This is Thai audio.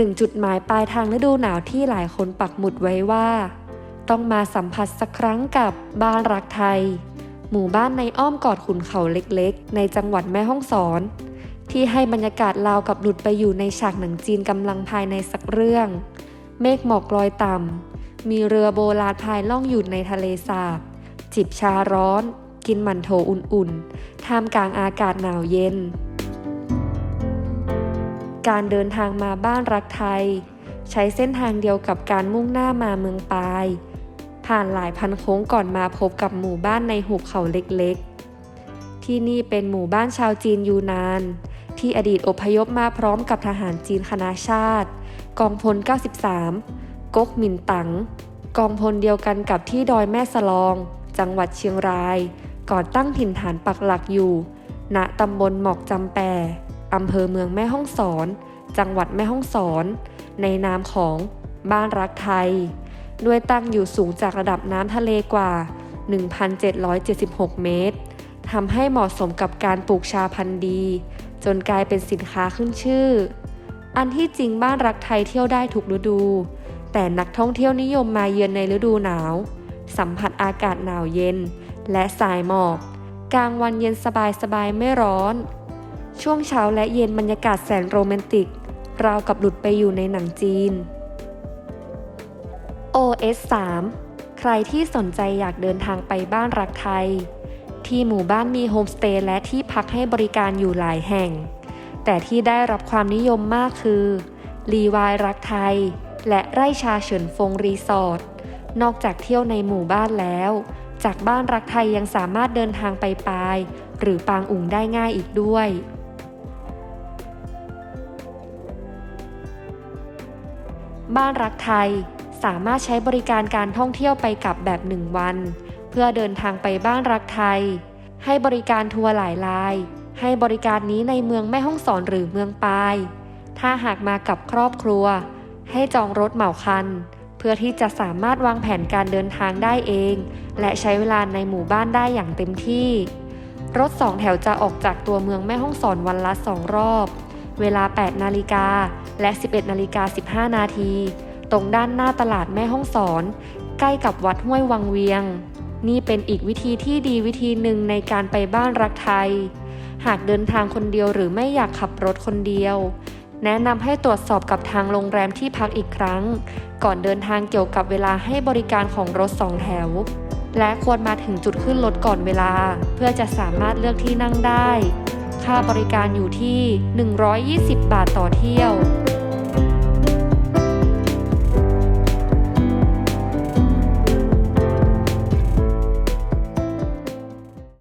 หนึ่งจุดหมายปลายทางฤดูหนาวที่หลายคนปักหมุดไว้ว่า ต้องมาสัมผัสสักครั้งกับบ้านรักไทย หมู่บ้านในอ้อมกอดขุนเขาเล็กๆ ในจังหวัดแม่ฮ่องสอน ที่ให้บรรยากาศราวกับหลุดไปอยู่ในฉากหนังจีนกำลังภายในสักเรื่อง เมฆหมอกลอยต่ำมีเรือโบราณพายล่องอยู่ในทะเลสาบ จิบชาร้อน กินหมันโถอุ่นๆท่ามกลางอากาศหนาวเย็น การเดินทางมาบ้านรักไทย ใช้เส้นทางเดียวกับการมุ่งหน้ามาเมืองปาย ผ่านหลายพันโค้งก่อนมาพบกับหมู่บ้านในหุบเขาเล็กๆ ที่นี่เป็นหมู่บ้านชาวจีนยูนาน ที่อดีตอพยพมาพร้อมกับทหารจีนคณะชาติ กองพล 93 ก๊กหมินตัง กองพลเดียวกันกับที่ดอยแม่สลอง จังหวัดเชียงราย ก่อนตั้งถิ่นฐานปักหลักอยู่ณตำบลหมอกจำแป อำเภอเมืองแม่ฮ่องสอน จังหวัดแม่ฮ่องสอน ในนามของบ้านรักไทย ด้วยตั้งอยู่สูงจากระดับน้ำทะเลกว่า 1,776 เมตรทำให้เหมาะสมกับการปลูกชาพันธุ์ดี จนกลายเป็นสินค้าขึ้นชื่อ อันที่จริงบ้านรักไทยเที่ยวได้ทุกฤดู แต่นักท่องเที่ยวนิยมมาเยือนในฤดูหนาว สัมผัสอากาศหนาวเย็น และสายหมอก กลางวันเย็นสบายๆไม่ร้อน ช่วงเช้าและเย็นบรรยากาศแสนโรแมนติก ราวกับหลุดไปอยู่ในหนังจีน OS 3 ใครที่สนใจอยากเดินทางไปบ้านรักไทย ที่หมู่บ้านมีโฮมสเตย์และที่พักให้บริการอยู่หลายแห่ง แต่ที่ได้รับความนิยมมากคือ รีวายรักไทย และไร่ชาเฉินฟงรีสอร์ท นอกจากเที่ยวในหมู่บ้านแล้ว จากบ้านรักไทยยังสามารถเดินทางไปปาย หรือปางอุ๋งได้ง่ายอีกด้วย บ้านรักไทย สามารถใช้บริการการท่องเที่ยวไปกลับแบบหนึ่งวัน เพื่อเดินทางไปบ้านรักไทย ให้บริการทัวร์หลายลาย ให้บริการนี้ในเมืองแม่ฮ่องสอนหรือเมืองปาย ถ้าหากมากับครอบครัว ให้จองรถเหมาคัน เพื่อที่จะสามารถวางแผนการเดินทางได้เอง และใช้เวลาในหมู่บ้านได้อย่างเต็มที่ รถสองแถวจะออกจากตัวเมืองแม่ฮ่องสอนวันละสองรอบ เวลา 8 นาฬิกา และ 11 นาฬิกา 15 นาที ตรงด้านหน้าตลาดแม่ฮ่องสอน ใกล้กับวัดห้วยวังเวียง นี่เป็นอีกวิธีที่ดีวิธีหนึ่งในการไปบ้านรักไทย หากเดินทางคนเดียวหรือไม่อยากขับรถคนเดียว แนะนำให้ตรวจสอบกับทางโรงแรมที่พักอีกครั้ง ก่อนเดินทางเกี่ยวกับเวลาให้บริการของรถสองแถว และควรมาถึงจุดขึ้นรถก่อนเวลา เพื่อจะสามารถเลือกที่นั่งได้ ค่าบริการอยู่ที่ 120 บาทต่อเที่ยว